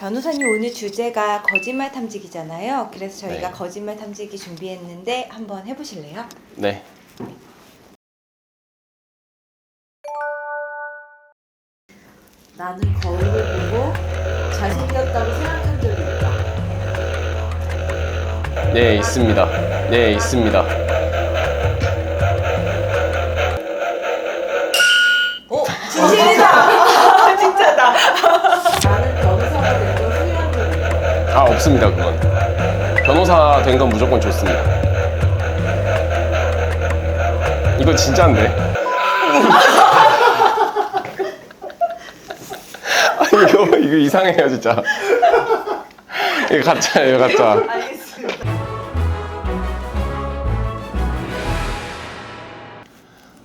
변호사님 오늘 주제가 거짓말 탐지기잖아요. 그래서 저희가 네. 거짓말 탐지기 준비했는데 한번 해보실래요? 네. 나는 거울을 보고 잘생겼다고 생각한 적이 있다. 네, 있습니다. 네, 있습니다. 없습니다, 그건. 변호사 된 건 무조건 좋습니다. 이거 진짜인데? 아, 이거, 이거 이상해요, 진짜. 이거 가짜예요, 가짜.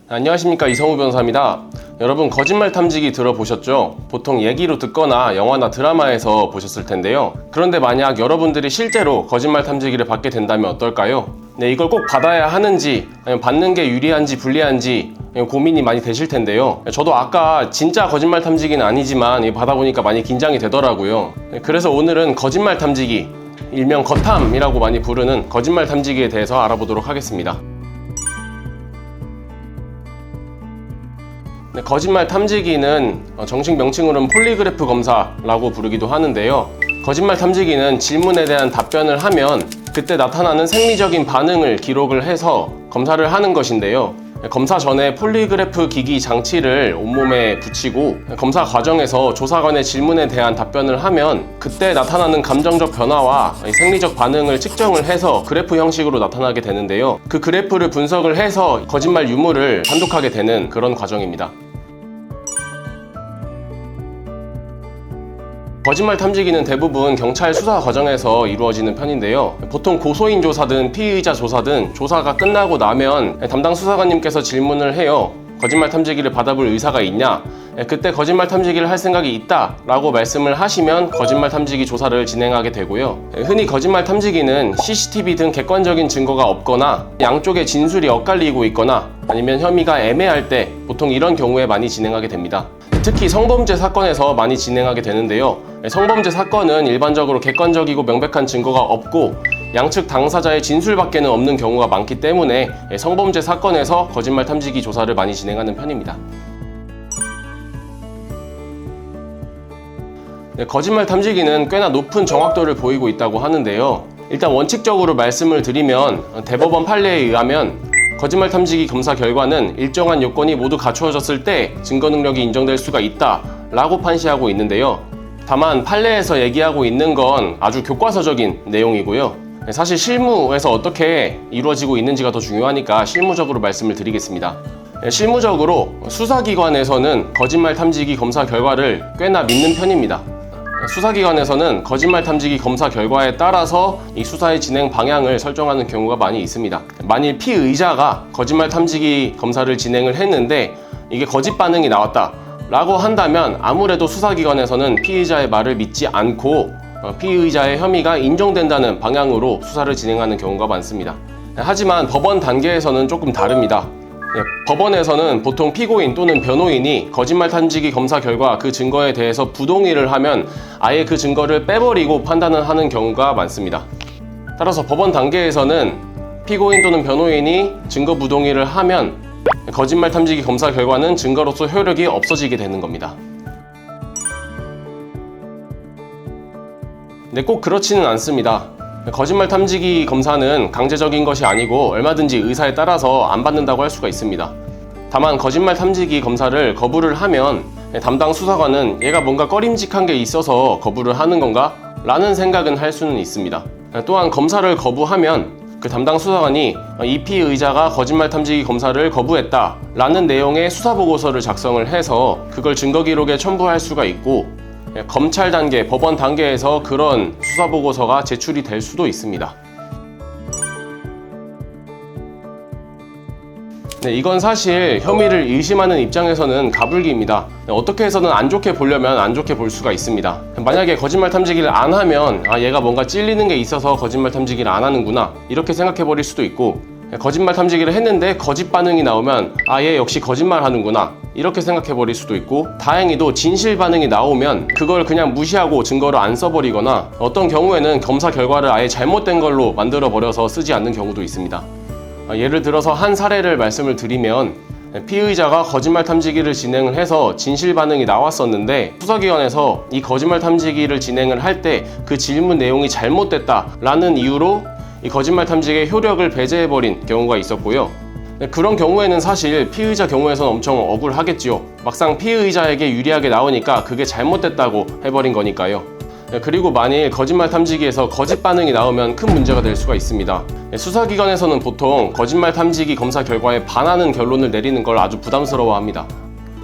안녕하십니까 이성우 변호사입니다. 여러분 거짓말 탐지기 들어보셨죠? 보통 얘기로 듣거나 영화나 드라마에서 보셨을 텐데요. 그런데 만약 여러분들이 실제로 거짓말 탐지기를 받게 된다면 어떨까요? 네, 이걸 꼭 받아야 하는지, 아니면 받는 게 유리한지 불리한지 고민이 많이 되실 텐데요. 저도 아까 진짜 거짓말 탐지기는 아니지만 받아보니까 많이 긴장이 되더라고요. 네, 그래서 오늘은 거짓말 탐지기, 일명 거탐이라고 많이 부르는 거짓말 탐지기에 대해서 알아보도록 하겠습니다. 네, 거짓말 탐지기는 어, 정식 명칭으로는 폴리그래프 검사라고 부르기도 하는데요. 거짓말 탐지기는 질문에 대한 답변을 하면 그때 나타나는 생리적인 반응을 기록을 해서 검사를 하는 것인데요. 네, 검사 전에 폴리그래프 기기 장치를 온몸에 붙이고 검사 과정에서 조사관의 질문에 대한 답변을 하면 그때 나타나는 감정적 변화와 이 생리적 반응을 측정을 해서 그래프 형식으로 나타나게 되는데요. 그 그래프를 분석을 해서 거짓말 유무를 판독하게 되는 그런 과정입니다. 거짓말 탐지기는 대부분 경찰 수사 과정에서 이루어지는 편인데요. 보통 고소인 조사든 피의자 조사든 조사가 끝나고 나면 담당 수사관님께서 질문을 해요. 거짓말 탐지기를 받아볼 의사가 있냐? 그때 거짓말 탐지기를 할 생각이 있다 라고 말씀을 하시면 거짓말 탐지기 조사를 진행하게 되고요. 흔히 거짓말 탐지기는 CCTV 등 객관적인 증거가 없거나 양쪽의 진술이 엇갈리고 있거나 아니면 혐의가 애매할 때 보통 이런 경우에 많이 진행하게 됩니다. 특히 성범죄 사건에서 많이 진행하게 되는데요. 성범죄 사건은 일반적으로 객관적이고 명백한 증거가 없고 양측 당사자의 진술밖에는 없는 경우가 많기 때문에 성범죄 사건에서 거짓말 탐지기 조사를 많이 진행하는 편입니다. 네, 거짓말 탐지기는 꽤나 높은 정확도를 보이고 있다고 하는데요. 일단 원칙적으로 말씀을 드리면 대법원 판례에 의하면 거짓말 탐지기 검사 결과는 일정한 요건이 모두 갖추어졌을 때 증거 능력이 인정될 수가 있다 라고 판시하고 있는데요. 다만 판례에서 얘기하고 있는 건 아주 교과서적인 내용이고요. 사실 실무에서 어떻게 이루어지고 있는지가 더 중요하니까 실무적으로 말씀을 드리겠습니다. 실무적으로 수사기관에서는 거짓말 탐지기 검사 결과를 꽤나 믿는 편입니다. 수사기관에서는 거짓말 탐지기 검사 결과에 따라서 이 수사의 진행 방향을 설정하는 경우가 많이 있습니다. 만일 피의자가 거짓말 탐지기 검사를 진행을 했는데 이게 거짓 반응이 나왔다. 라고 한다면 아무래도 수사기관에서는 피의자의 말을 믿지 않고 어, 피의자의 혐의가 인정된다는 방향으로 수사를 진행하는 경우가 많습니다. 하지만 법원 단계에서는 조금 다릅니다. 예, 법원에서는 보통 피고인 또는 변호인이 거짓말 탐지기 검사 결과 그 증거에 대해서 부동의를 하면 아예 그 증거를 빼버리고 판단을 하는 경우가 많습니다. 따라서 법원 단계에서는 피고인 또는 변호인이 증거 부동의를 하면 거짓말 탐지기 검사 결과는 증거로서 효력이 없어지게 되는 겁니다. 네, 꼭 그렇지는 않습니다. 거짓말 탐지기 검사는 강제적인 것이 아니고 얼마든지 의사에 따라서 안 받는다고 할 수가 있습니다. 다만 거짓말 탐지기 검사를 거부를 하면 담당 수사관은 얘가 뭔가 꺼림직한 게 있어서 거부를 하는 건가? 라는 생각은 할 수는 있습니다. 또한 검사를 거부하면 그 담당 수사관이 이 피 의자가 거짓말 탐지기 검사를 거부했다 라는 내용의 수사 보고서를 작성을 해서 그걸 증거 기록에 첨부할 수가 있고 예, 검찰 단계, 법원 단계에서 그런 수사 보고서가 제출이 될 수도 있습니다. 네, 이건 사실 혐의를 의심하는 입장에서는 가불기입니다. 네, 어떻게 해서는 안 좋게 보려면 안 좋게 볼 수가 있습니다. 만약에 거짓말 탐지기를 안 하면 아 얘가 뭔가 찔리는 게 있어서 거짓말 탐지기를 안 하는구나 이렇게 생각해 버릴 수도 있고 거짓말 탐지기를 했는데 거짓 반응이 나오면 아얘 역시 거짓말 하는구나 이렇게 생각해 버릴 수도 있고 다행히도 진실 반응이 나오면 그걸 그냥 무시하고 증거를 안 써버리거나 어떤 경우에는 검사 결과를 아예 잘못된 걸로 만들어 버려서 쓰지 않는 경우도 있습니다. 아, 예를 들어서 한 사례를 말씀을 드리면 피의자가 거짓말 탐지기를 진행을 해서 진실 반응이 나왔었는데 수사기관에서 이 거짓말 탐지기를 진행을 할 때 그 질문 내용이 잘못됐다라는 이유로 이 거짓말 탐지기의 효력을 배제해버린 경우가 있었고요. 네, 그런 경우에는 사실 피의자 경우에서는 엄청 억울하겠지요. 막상 피의자에게 유리하게 나오니까 그게 잘못됐다고 해버린 거니까요. 네, 그리고 만일 거짓말 탐지기에서 거짓 반응이 나오면 큰 문제가 될 수가 있습니다. 네, 수사기관에서는 보통 거짓말 탐지기 검사 결과에 반하는 결론을 내리는 걸 아주 부담스러워 합니다.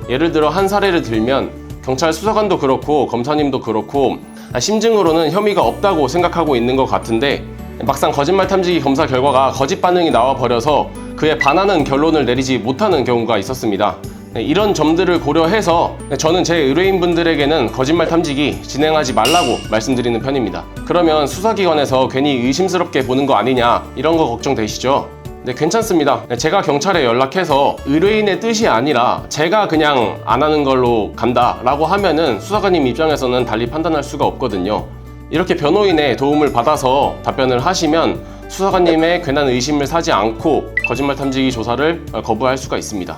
예를 들어 한 사례를 들면 경찰 수사관도 그렇고 검사님도 그렇고 아, 심증으로는 혐의가 없다고 생각하고 있는 것 같은데 막상 거짓말 탐지기 검사 결과가 거짓 반응이 나와 버려서 그에 반하는 결론을 내리지 못하는 경우가 있었습니다. 네, 이런 점들을 고려해서 저는 제 의뢰인분들에게는 거짓말 탐지기 진행하지 말라고 말씀드리는 편입니다. 그러면 수사기관에서 괜히 의심스럽게 보는 거 아니냐 이런 거 걱정되시죠? 네, 괜찮습니다. 네, 제가 경찰에 연락해서 의뢰인의 뜻이 아니라 제가 그냥 안 하는 걸로 간다라고 하면은 수사관님 입장에서는 달리 판단할 수가 없거든요. 이렇게 변호인의 도움을 받아서 답변을 하시면 수사관님의 괜한 의심을 사지 않고 거짓말 탐지기 조사를 어, 거부할 수가 있습니다.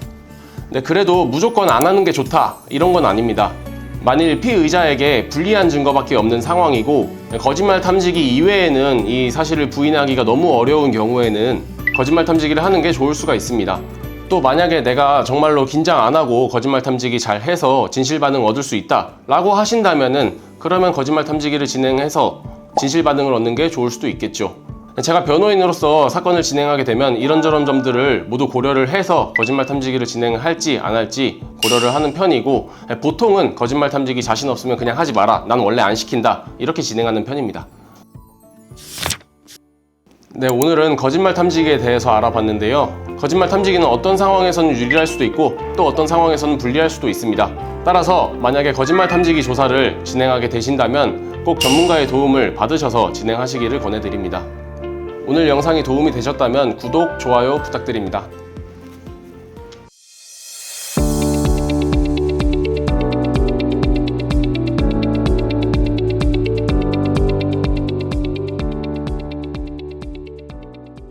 네, 그래도 무조건 안 하는 게 좋다 이런 건 아닙니다. 만일 피의자에게 불리한 증거밖에 없는 상황이고 거짓말 탐지기 이외에는 이 사실을 부인하기가 너무 어려운 경우에는 거짓말 탐지기를 하는 게 좋을 수가 있습니다. 또 만약에 내가 정말로 긴장 안 하고 거짓말 탐지기 잘 해서 진실 반응 얻을 수 있다 라고 하신다면은 그러면 거짓말 탐지기를 진행해서 진실 반응을 얻는 게 좋을 수도 있겠죠. 제가 변호인으로서 사건을 진행하게 되면 이런저런 점들을 모두 고려를 해서 거짓말 탐지기를 진행할지 안 할지 고려를 하는 편이고 보통은 거짓말 탐지기 자신 없으면 그냥 하지 마라. 난 원래 안 시킨다. 이렇게 진행하는 편입니다. 네, 오늘은 거짓말 탐지기에 대해서 알아봤는데요. 거짓말 탐지기는 어떤 상황에서는 유리할 수도 있고 또 어떤 상황에서는 불리할 수도 있습니다. 따라서 만약에 거짓말 탐지기 조사를 진행하게 되신다면 꼭 전문가의 도움을 받으셔서 진행하시기를 권해드립니다. 오늘 영상이 도움이 되셨다면 구독, 좋아요 부탁드립니다.